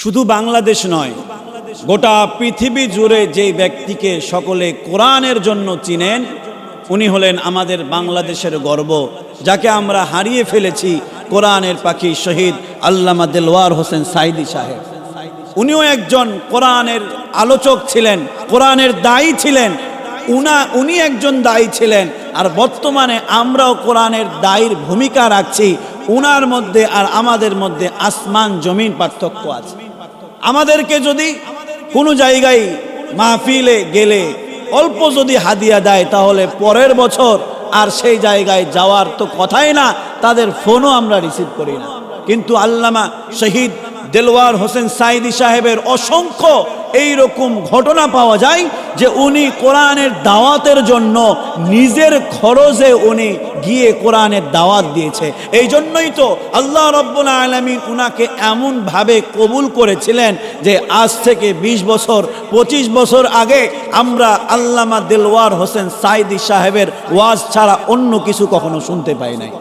শুধু বাংলাদেশ নয়, গোটা পৃথিবী জুড়ে যেই ব্যক্তিকে সকলে কোরআনের জন্য চিনেন, উনি হলেন আমাদের বাংলাদেশের গর্ব, যাকে আমরা হারিয়ে ফেলেছি কোরআনের পাখি শহীদ আল্লামা দেলওয়ার হোসেন সাইদি সাহেব। উনিও একজন কোরআনের আলোচক ছিলেন, কোরআনের দায়ী ছিলেন, উনা, উনি একজন দায়ী ছিলেন, আর বর্তমানে আমরাও কোরআনের দায়ীর ভূমিকা রাখছি, উনার মধ্যে আর আমাদের মধ্যে আসমান জমিন পার্থক্য আছে। আমাদেরকে যদি কোনো জায়গায় মাহফিলে গেলে অল্প যদি হাদিয়া দেয়, তাহলে পরের বছর আর সেই জায়গায় যাওয়ার তো কথাই না, তাদের ফোনও আমরা রিসিভ করি না। কিন্তু আল্লামা শহীদ দেলওয়ার হোসেন সাইদি সাহেবের অসংখ্য এই রকম ঘটনা পাওয়া যায় যে উনি কোরআনের দাওয়াতের জন্য নিজের খরচে উনি গিয়ে কোরআনের দাওয়াত দিয়েছে। এই জন্যই তো আল্লাহ রব্বুল আলমিন উনাকে এমনভাবে কবুল করেছিলেন যে আজ থেকে ২০ বছর ২৫ বছর আগে আমরা আল্লামা দেলওয়ার হোসেন সাইদি সাহেবের ওয়াজ ছাড়া অন্য কিছু কখনো শুনতে পাই নাই।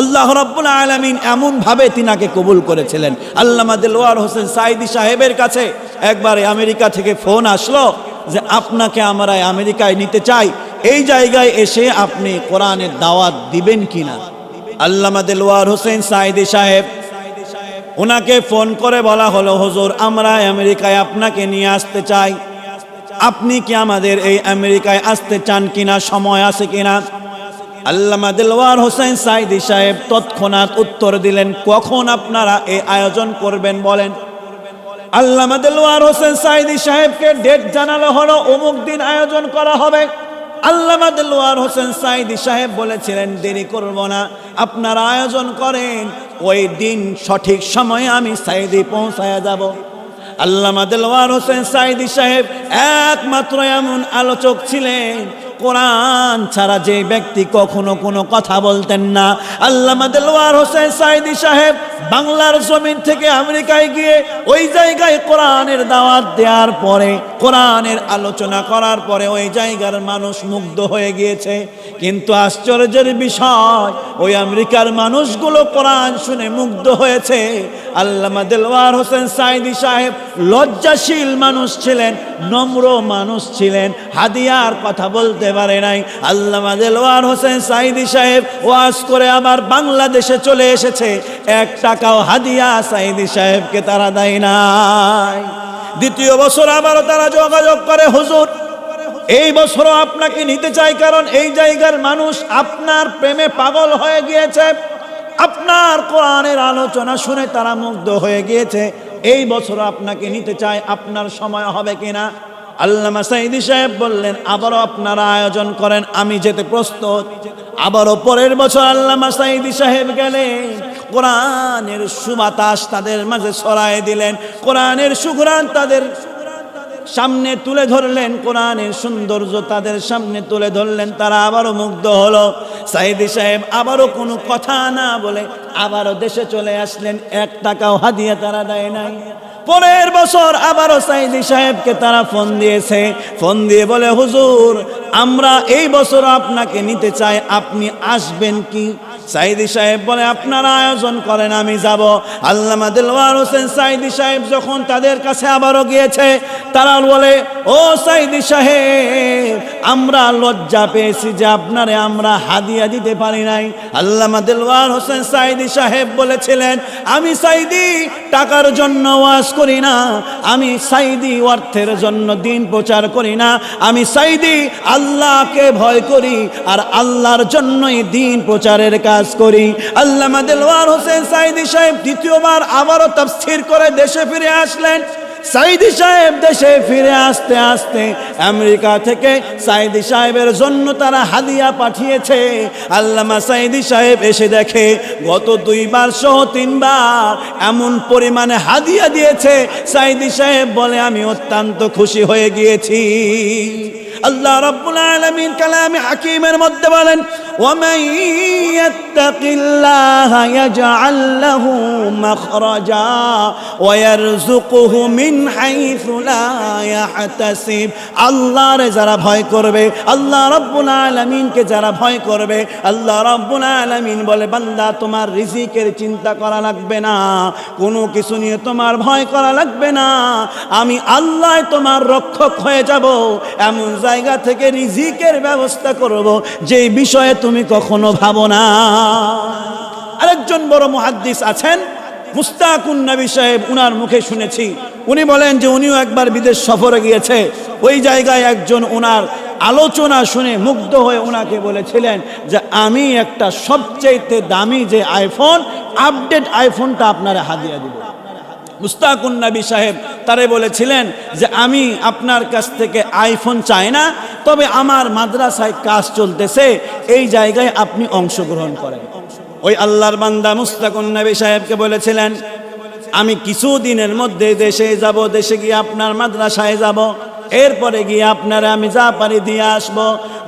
আল্লাহ রব্বুল আলমিন এমনভাবে তিনাকে কবুল করেছিলেন। আল্লামা দেলওয়ার হোসেন সাইদি সাহেবের কাছে একবারে আমেরিকা থেকে ফোন আসলো যে আপনাকে আমরা আমেরিকায় নিতে চাই। এই জায়গায় এসে আপনি কোরআনের দাওয়াত দিবেন কিনা? আল্লামা দেলওয়ার হোসেন সাইদি সাহেব, ওনাকে ফোন করে বলা হলো, হুজুর, আমরা আমেরিকায় আপনাকে নিয়ে আসতে চাই। আপনি কি আমাদের এই আমেরিকায় আসতে চান কিনা? সময় আছে কিনা? আল্লামা দিলওয়ার হোসেন সাইদি সাহেব তৎক্ষণাৎ উত্তর দিলেন, কখন আপনারা এই আয়োজন করবেন বলেন? আল্লামা দিলওয়ার হোসেন সাইদি সাহেবকে ডেট জানানো হলো অমুক দিন আয়োজন করা হবে। আল্লামা দিলওয়ার হোসেন সাইদি সাহেব বলেছিলেন, দেরি করব না, আপনারা আয়োজন করেন, ওই দিন সঠিক সময়ে আমি সাইদি পৌঁছায়া যাব। আল্লামা দিলওয়ার হোসেন সাইদি সাহেব একমাত্র এমন আলোচক ছিলেন কোরআন ছাড়া যে ব্যক্তি কখনো কোনো কথা বলতেন না। আল্লামা দেলওয়ার হোসেন সাইদি সাহেব বাংলার জমিন থেকে আমেরিকায় গিয়ে ওই জায়গায় কোরআনের দাওয়াত দেওয়ার পরে, কোরআনের আলোচনা করার পরে ওই জায়গার মানুষ মুগ্ধ হয়ে গিয়েছে। কিন্তু আশ্চর্যের বিষয়, ওই আমেরিকার মানুষগুলো কোরআন শুনে মুগ্ধ হয়েছে। আল্লামা দেলওয়ার হোসেন সাইদি সাহেব লজ্জাশীল মানুষ ছিলেন, নম্র মানুষ ছিলেন, হাদিয়ার কথা বলতে পারে নাই। আল্লামা দেলওয়ার হোসেন সাইদি সাহেব ওয়াজ করে আবার বাংলাদেশে চলে এসেছে, এক টাকাও হাদিয়া সাইদি সাহেবকে তারা দেয় নাই। দ্বিতীয় বছর আবারও তারা যোগাযোগ করে, হুজুর, এই বছরও আপনাকে নিতে চাই কারণ এই জায়গার মানুষ আপনার প্রেমে পাগল হয়ে গিয়েছে। আপনার কোরআনের আলোচনা শুনে তারা মুগ্ধ হয়ে গিয়েছে। এই বছর আপনাকে নিতে চাই আপনার সময় হবে কিনা? আল্লামা সাইদি সাহেব বললেন, আবারও আপনারা আয়োজন করেন, আমি যেতে প্রস্তুত। আবারও পরের বছর আল্লামা সাইদি সাহেব গেলেন, কোরআনের সুবাতাস তাদের মাঝে ছড়ায় দিলেন, কোরআনের সুঘ্রাণ তাদের সামনে তুলে ধরলেন কোরআনের সৌন্দর্য, তাদের সামনে তুলে ধরলেন, তারা আবারও মুগ্ধ হলো। সাইদি সাহেব আবারও কোনো কথা না বলে আবারও দেশে চলে আসলেন, এক টাকাও হাদিয়া তারা দেয় নাই। পরের বছর আবারও সাইদি সাহেবকে তারা ফোন দিয়েছে। ফোন দিয়ে বলে, হুজুর, আমরা এই বছর আপনাকে নিতে চাই, আপনি আসবেন কি? সাইদি সাহেব বলে, আপনারা আয়োজন করেন, আমি যাব। আল্লামা দিলওয়ার হোসেন সাইদি সাহেব যখন তাদের কাছে আবারও গিয়েছে, তারা বলে, ও সাইদি সাহেব, আমরা লজ্জা পেয়েছি যে আপনারে আমরা হাদিয়া দিতে পারি নাই। আল্লামা দিলওয়ার হোসেন সাইদি সাহেব বলেছিলেন, আমি সাইদি টাকার জন্য ওয়াজ করি না, আমি সাইদি অর্থের জন্য দিন প্রচার করি না, আমি সাইদি আল্লাহকে ভয় করি আর আল্লাহর জন্যই দিন প্রচারের কাজ করি। আল্লামা দেলওয়ার হোসেন সাইদি সাহেব দ্বিতীয়বার আবারও তাফসির করে দেশে ফিরে আসলেন। সাইদি সাহেব দেশে ফিরে আসতে আসতে আমেরিকা থেকে সাইদি সাহেবের জন্য তারা হাদিয়া পাঠিয়েছে। আল্লামা সাইদি সাহেব এসে দেখে, গত দুইবার সহ তিনবার এমন পরিমাণে হাদিয়া দিয়েছে। সাইদি সাহেব বলে, আমি অত্যন্ত খুশি হয়ে গিয়েছি। আল্লাহ রাব্বুল আলামিন কালামে হাকিমের মধ্যে বলেন, ওয়ামান ইয়াত্তাকিল্লাহা ইয়াজআল লাহু মাখরাজা ওয়া ইয়ারযুকুহু মিন হাইথু লা ইয়াহতাসিব। আল্লাহর যারা ভয় করবে, আল্লাহ রাব্বুল আলামিনকে যারা ভয় করবে, আল্লাহ রাব্বুল আলামিন বলে, বান্দা, তোমার রিজিকের চিন্তা করা লাগবে না, কোনো কিছু নিয়ে তোমার ভয় করা লাগবে না। আমি আল্লাহ তোমার রক্ষক হয়ে যাব, এমন জায়গা থেকে রিজিকের ব্যবস্থা করব যে বিষয়ে তুমি কখনো ভাবো না। আরেকজন বড় মুহাদ্দিস আছেন, মুস্তাকুন নবী সাহেব, উনার মুখে শুনেছি। উনি বলেন যে উনিও একবার বিদেশ সফরে গিয়েছে। ওই জায়গায় একজন উনার আলোচনা শুনে মুগ্ধ হয়ে ওনাকে বলেছিলেন যে, আমি একটা সবচেয়ে দামি যে আইফোন আপডেট আইফোনটা আপনারা হাদিয়া দিব। মুস্তাকুন নবী সাহেব তারে বলেছিলেন যে আমি আপনার কাছ থেকে আইফোন চাই না, তবে আমার মাদ্রাসায় কাজ চলতেছে, এই জায়গায় আপনি অংশগ্রহণ করেন। ওই আল্লাহর বান্দা মুস্তাকুন নবী সাহেবকে বলেছিলেন, আমি কিছু দিনের মধ্যে দেশে যাব, দেশে গিয়ে আপনার মাদ্রাসায় যাব। এরপরে গিয়ে আপনারা আমি যা পারি দিয়ে আসব।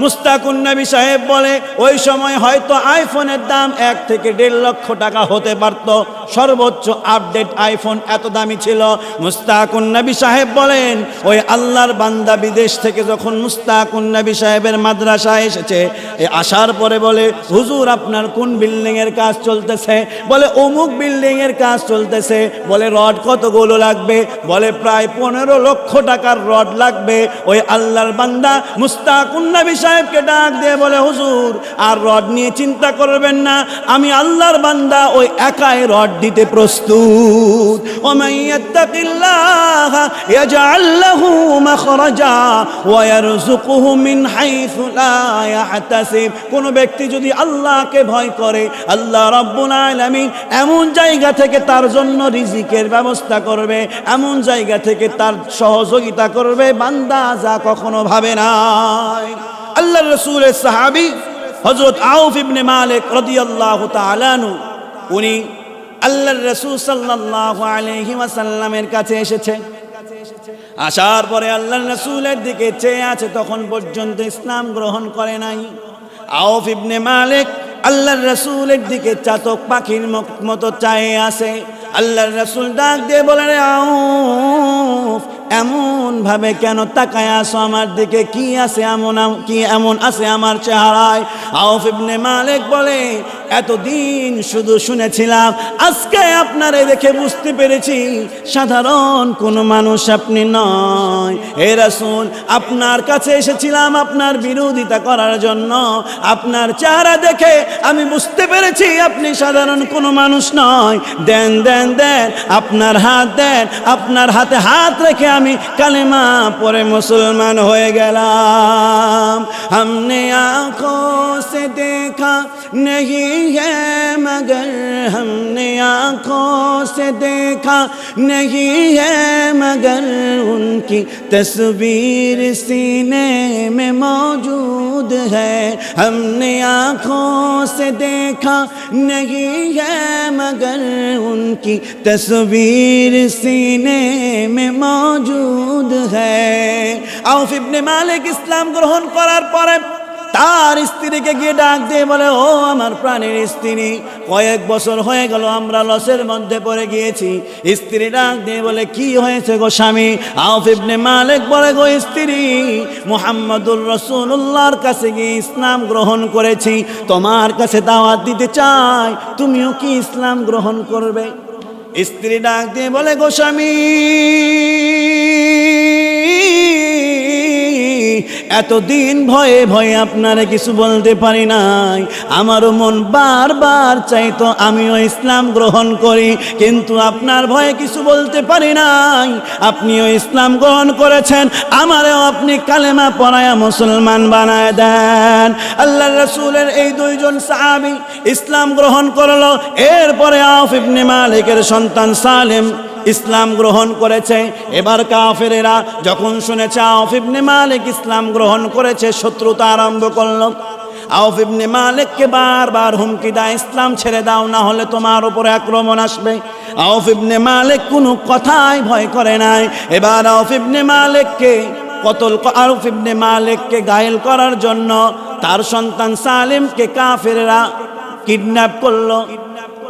মুস্তাকুন নবী সাহেব বলে, ওই সময় হয়তো আইফোনের দাম এক থেকে দেড় লক্ষ টাকা হতে পারত। সর্বোচ্চ আপডেট আইফোন এত দামি ছিল। মুস্তাকুন নবী সাহেব বলেন, ওই আল্লাহর বান্দা বিদেশ থেকে যখন মুস্তাকুন নবী সাহেবের মাদ্রাসা এসেছে, এ আসার পরে বলে, হুজুর, আপনার কোন বিল্ডিং এর কাজ চলতেছে? বলে, অমুক বিল্ডিং এর কাজ চলতেছে। বলে, রড কতগুলো লাগবে? বলে, প্রায় পনেরো লক্ষ টাকার রড লাগবে। ওই আল্লাহর বান্দা মুস্তাকুন নবী সাহেবকে ডাক দিয়ে বলে, হুজুর, আর রড নিয়ে চিন্তা করবেন না। আমি আল্লাহর বান্দা, ওই একাই রড দিতে প্রস্তুত। কোন ব্যক্তি যদি আল্লাহকে ভয় করে, আল্লাহ রাব্বুল আলামিন এমন জায়গা থেকে তার জন্য রিজিকের ব্যবস্থা করবে, এমন জায়গা থেকে তার সহযোগিতা করবে বান্দা যা কখনো ভাবে না আল্লাহ রসুলের সাহাবি হজরত আউফ ইবনে মালিক রাদিয়াল্লাহু তাআলা আনহু, উনি আল্লাহর রসুল আলাইহি ওয়াসাল্লামের কাছে এসেছে। আসার পরে আল্লাহর রসুলের দিকে চেয়ে আছে, তখন পর্যন্ত ইসলাম গ্রহণ করে নাই। আউফ ইবনে মালিক আল্লাহর রসুলের দিকে চাতক পাখির মতো চায়ে আসে আল্লাহর রসুল ডাক দিয়ে বলে আউফ এমন ভাবে কেন তাকায় আসো আমার দিকে? কি আছে এমন কি এমন আছে আমার চেহারায়? আউফ ইবনে মালিক বলে এতদিন শুধু শুনেছিলাম আজকে আপনারে দেখে বুঝতে পেরেছি সাধারণ কোনো মানুষ আপনি নয় হে রাসূল আপনার কাছে এসেছিলাম আপনার বিরোধিতা করার জন্য আপনার চেহারা দেখে আমি বুঝতে পেরেছি আপনি সাধারণ কোনো মানুষ নয় দেন দেন দেন আপনার হাত দেন আপনার হাতে হাত রেখে আমি কালেমা পরে মুসলমান হয়ে গেলাম हमने आंखों से देखा नहीं है मगर हमने आंखों से देखा नहीं है मगर उनकी तस्वीर सीने में मौजूद है हमने आंखों से देखा नहीं है मगर उनकी तस्वीर सीने में मौजूद है আউফ ইবনে মালিক ইসলাম গ্রহণ করার পরে তার স্ত্রীকে গিয়ে ডাক দিয়ে বলে, ও আমার প্রাণের স্ত্রী, কয়েক বছর হয়ে গেল, আমরা লসের মধ্যে পড়ে গিয়েছি। স্ত্রী ডাক দিয়ে বলে, কি হয়েছে গো স্বামী? আউফ মালিক বলে, গো স্ত্রী, মুহাম্মদুর রসুল্লাহর কাছে গিয়ে ইসলাম গ্রহণ করেছি। তোমার কাছে দাওয়াত দিতে চাই, তুমিও কি ইসলাম গ্রহণ করবে? স্ত্রী ডাক দিয়ে বলে, গো স্বামী এতদিন ভয়ে ভয়ে আপনারে কিছু বলতে পারি নাই। আমারও মন বারবার চাইতো আমিও ইসলাম গ্রহণ করি, কিন্তু আপনার ভয়ে কিছু বলতে পারি নাই। আপনিও ইসলাম গ্রহণ করেছেন, আমারেও আপনি কালেমা পড়ায়া মুসলমান বানায় দেন। আল্লাহ রসুলের এই দুইজন সাহাবি ইসলাম গ্রহণ করল, এরপরে আউফ ইবনে মালিকের সন্তান সালেম ইসলাম গ্রহণ করেছে। এবার কাফেরেরা যখন শুনেছে আউফ ইবনে মালিক ইসলাম গ্রহণ করেছে, শত্রুতা আরম্ভ করল। আউফ ইবনে মালিককে বারবার হুমকি দেয়, ইসলাম ছেড়ে দাও, না হলে তোমার উপরে আক্রমণ আসবে। আউফ ইবনে মালিক কোনো কথাই ভয় করে নাই। এবার আউফ ইবনে মালিককে কতল আরুফ ইবনে মালিককে ঘায়েল করার জন্য তার সন্তান সালিমকে কাফেররা কিডন্যাপ করল।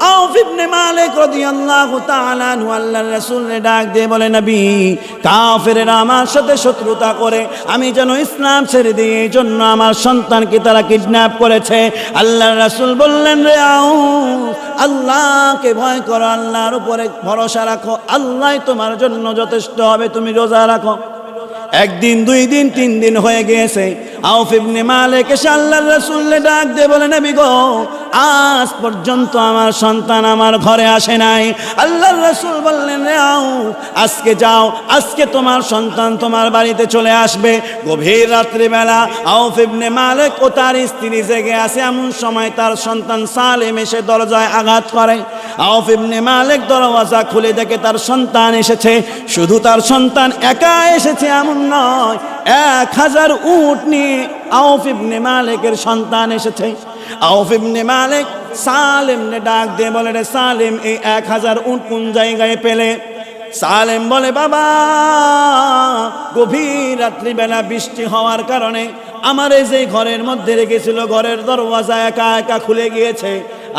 আউফ ইবনে মালিক রাদিয়াল্লাহু তাআলা আনহু আল্লাহর রাসূলকে ডাক দিয়ে বলে, নবী, কাফেররা আমার সাথে শত্রুতা করে, আমি যেন ইসলাম ছেড়ে দিই, এই জন্য আমার সন্তানকে তারা কিডন্যাপ করেছে। আল্লাহর রাসূল বললেন, রে আউফ আল্লাহকে ভয় করো, আল্লাহর উপরে ভরসা রাখো, আল্লাহ তোমার জন্য যথেষ্ট হবে, তুমি রোজা রাখো। একদিন, দুই দিন, তিন দিন হয়ে গিয়েছে। আউফ ইবনে মালিক এসে আল্লাহর রাসূলকে ডাক দিয়ে বলে, নবী গো, আজ পর্যন্ত আমার সন্তান আমার ঘরে আসে নাই। আল্লাহর রাসূল বললেন রে আউফ আজকে যাও, আজকে তোমার সন্তান তোমার বাড়িতে চলে আসবে। গভীর রাত্রিবেলা আউফ ইবনে মালিক ও তার স্ত্রী জেগে আছে, এমন সময় তার সন্তান সালেম এসে দরজায় আঘাত করে। আউফ ইবনে মালিক দরওয়াজা খুলে দেখে তার সন্তান এসেছে। শুধু তার সন্তান একা এসেছে, এমন নয় এক হাজার উট নিয়ে আউফ ইবনে মালিকের সন্তান এসেছে। আউফ ইবনে মালিক সালেমনে ডাক দিয়ে বলে, রে সালেম, এই এক হাজার উট কোন জায়গায় পেলে? সালেম বলে, বাবা, গভীর রাত্রিবেলা বৃষ্টি হওয়ার কারণে আমার এই যে ঘরের মধ্যে রেখেছিল, ঘরের দরওয়াজা একা একা খুলে গিয়েছে।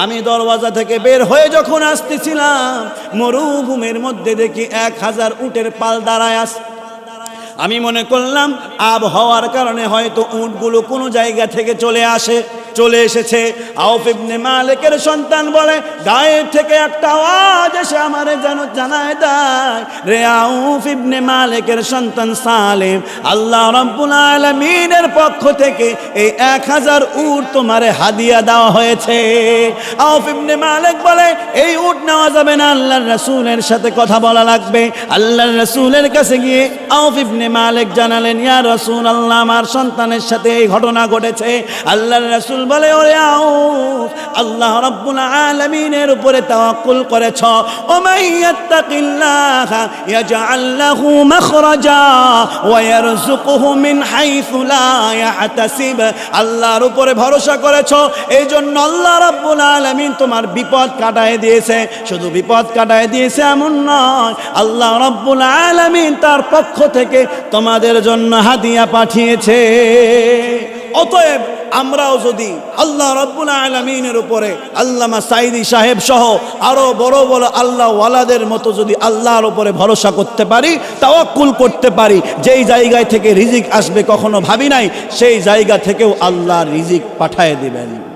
আমি দরওয়াজা থেকে বের হয়ে যখন আসতেছিলাম, মরুভূমির মধ্যে দেখি এক হাজার উটের পাল দাঁড়ায় আস আমি মনে করলাম আবহাওয়ার কারণে হয়তো উটগুলো কোনো জায়গা থেকে চলে আসে। চলে এসেছে। আউফ ইবনে মালিকের সন্তান বলে গায়ের থেকে একটা আওয়াজ এসে আমারে যেন জানায় দেয়। রে আউফ ইবনে মালিকের সন্তান সালেম, আল্লাহ রাব্বুল আলামিনের পক্ষ থেকে এই এক হাজার উট তোমারে হাদিয়া দেওয়া হয়েছে। আউফ ইবনে মালিক বলে, এই উট নেওয়া যাবে না, আল্লাহর রাসূলের সাথে কথা বলা লাগবে। আল্লাহর রাসূলের কাছে গিয়ে আউফ ইবনে মালিক জানালেন, ইয়া রাসূল আল্লাহ আমার সন্তানের সাথে এই ঘটনা ঘটেছে। আল্লাহর রাসূল বলে, ওরে আউফ, আল্লাহ রাব্বুল আলামিনের উপরে তাওয়াক্কুল করেছ। ও মাইয়াত্তাকিল্লাহ ইয়াজআল মাখরাজা ওয়া ইয়ারযুকুহু মিন হাইথু লা ইয়াহতাসিব। আল্লাহর উপরে ভরসা করেছ। এই জন্য আল্লাহ রাব্বুল আলামিন তোমার বিপদ কাটায় দিয়েছে। শুধু বিপদ কাটায় দিয়েছে এমন নয়, আল্লাহ রাব্বুল আলামিন তার পক্ষ থেকে তোমাদের জন্য হাদিয়া পাঠিয়েছে। অতএব আমরাও যদি আল্লাহ রব্বুল আলমিনের উপরে আল্লামা সাইদি সাহেব সহ আরও বড় বড় আল্লাহ ওয়ালাদের মতো যদি আল্লাহর উপরে ভরসা করতে পারি, তাওয়াক্কুল করতে পারি, যেই জায়গায় থেকে রিজিক আসবে কখনো ভাবি নাই, সেই জায়গা থেকেও আল্লাহ রিজিক পাঠায় দিবেন।